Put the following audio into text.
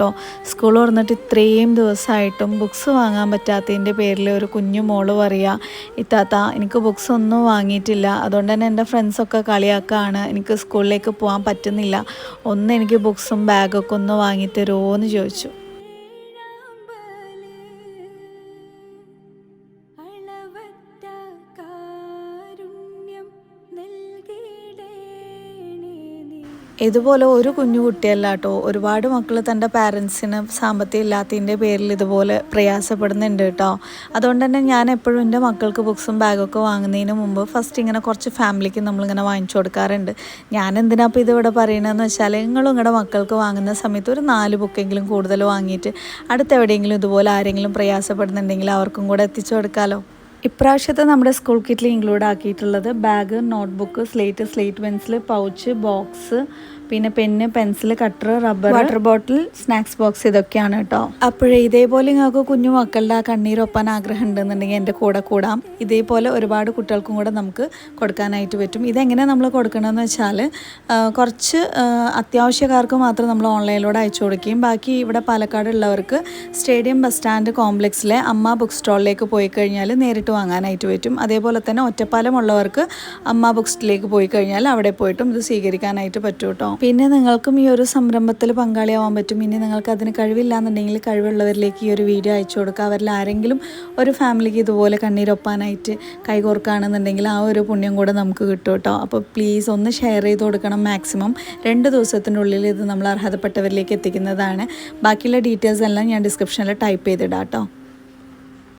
കേട്ടോ. സ്കൂൾ തുറന്നിട്ട് ഇത്രയും ദിവസമായിട്ടും ബുക്സ് വാങ്ങാൻ പറ്റാത്തതിന്റെ പേരിൽ ഒരു കുഞ്ഞു മോൾ പറയുക ഇത്താത്ത എനിക്ക് ബുക്സ് ഒന്നും വാങ്ങിയിട്ടില്ല. അതുകൊണ്ട് തന്നെ എന്റെ ഫ്രണ്ട്സൊക്കെ കളിയാക്കുകയാണ് എനിക്ക് സ്കൂളിലേക്ക് പോകാൻ പറ്റുന്നില്ല. ഒന്ന് എനിക്ക് ബുക്സും ബാഗൊക്കെ ഒന്ന് വാങ്ങിത്തരുമോ എന്ന് ചോദിച്ചു. ഇതുപോലെ ഒരു കുഞ്ഞു കുട്ടിയല്ല കേട്ടോ ഒരുപാട് മക്കൾ തന്റെ പാരൻസിന് സാമ്പത്തികം ഇല്ലാത്തതിന്റെ പേരിൽ ഇതുപോലെ പ്രയാസപ്പെടുന്നുണ്ട് കേട്ടോ. അതുകൊണ്ട് തന്നെ ഞാൻ എപ്പോഴും എന്റെ മക്കൾക്ക് ബുക്സും ബാഗൊക്കെ വാങ്ങുന്നതിന് മുമ്പ് ഫസ്റ്റ് ഇങ്ങനെ കുറച്ച് ഫാമിലിക്ക് നമ്മളിങ്ങനെ വാങ്ങിച്ചു കൊടുക്കാറുണ്ട്. ഞാൻ എന്തിനാ ഇപ്പോൾ ഇതിവിടെ പറയണതെന്ന് വെച്ചാൽ നിങ്ങൾ നിങ്ങളുടെ മക്കൾക്ക് വാങ്ങുന്ന സമയത്ത് ഒരു നാല് ബുക്കെങ്കിലും കൂടുതൽ വാങ്ങിയിട്ട് അടുത്ത് എവിടെയെങ്കിലും ഇതുപോലെ ആരെങ്കിലും പ്രയാസപ്പെടുന്നുണ്ടെങ്കിൽ അവർക്കും കൂടെ എത്തിച്ചു കൊടുക്കാമല്ലോ ഇപ്രാവശ്യത്തെ നമ്മുടെ സ്കൂൾ കിറ്റിൽ include ആക്കിയിട്ടുള്ളത് bag notebook slate slate pencil pouch box പിന്നെ pen pencil cutter rubber water bottle snacks box ഇതൊക്കെയാണ് കേട്ടോ. അപ്പോഴേ ഇതേപോലെ നിങ്ങൾക്ക് കുഞ്ഞു മക്കളുടെ ആ കണ്ണീരൊപ്പാൻ ആഗ്രഹം ഉണ്ടെന്നുണ്ടെങ്കിൽ എന്റെ കൂടെ കൂടാം. ഇതേപോലെ ഒരുപാട് കുട്ടികൾക്കും കൂടെ നമുക്ക് കൊടുക്കാനായിട്ട് പറ്റും. ഇതെങ്ങനെ നമ്മൾ കൊടുക്കണമെന്ന് വെച്ചാൽ കുറച്ച് അത്യാവശ്യക്കാർക്ക് മാത്രം നമ്മൾ ഓൺലൈനിലൂടെ അയച്ചു കൊടുക്കുകയും ബാക്കി ഇവിടെ പാലക്കാട് ഉള്ളവർക്ക് സ്റ്റേഡിയം ബസ് സ്റ്റാൻഡ് കോംപ്ലക്സിലെ അമ്മ ബുക്ക് സ്റ്റോളിലേക്ക് പോയി കഴിഞ്ഞാൽ നേരിട്ട് വാങ്ങാനായിട്ട് പറ്റും. അതേപോലെ തന്നെ ഒറ്റപ്പാലം ഉള്ളവർക്ക് അമ്മ ബുക്ക് സ്റ്റിലേക്ക് പോയി കഴിഞ്ഞാൽ അവിടെ പോയിട്ടും ഇത് സ്വീകരിക്കാനായിട്ട് പറ്റും കേട്ടോ. പിന്നെ നിങ്ങൾക്കും ഈ ഒരു സംരംഭത്തിൽ പങ്കാളിയാവാൻ പറ്റും. ഇനി നിങ്ങൾക്ക് അതിന് കഴിവില്ലാന്നുണ്ടെങ്കിൽ കഴിവുള്ളവരിലേക്ക് ഈ ഒരു വീഡിയോ അയച്ചു കൊടുക്കുക. അവരിൽ ആരെങ്കിലും ഒരു ഫാമിലിക്ക് ഇതുപോലെ കണ്ണീരൊപ്പാനായിട്ട് കൈകോർക്കുകയാണെന്നുണ്ടെങ്കിൽ ആ ഒരു പുണ്യം കൂടെ നമുക്ക് കിട്ടും കേട്ടോ. അപ്പോൾ പ്ലീസ് ഒന്ന് ഷെയർ ചെയ്ത് കൊടുക്കണം മാക്സിമം രണ്ട് ദിവസത്തിനുള്ളിൽ ഇത് നമ്മൾ അർഹതപ്പെട്ടവരിലേക്ക് എത്തിക്കുന്നതാണ്. ബാക്കിയുള്ള ഡീറ്റെയിൽസ് എല്ലാം ഞാൻ ഡിസ്ക്രിപ്ഷനിൽ ടൈപ്പ് ചെയ്തിടാം കേട്ടോ.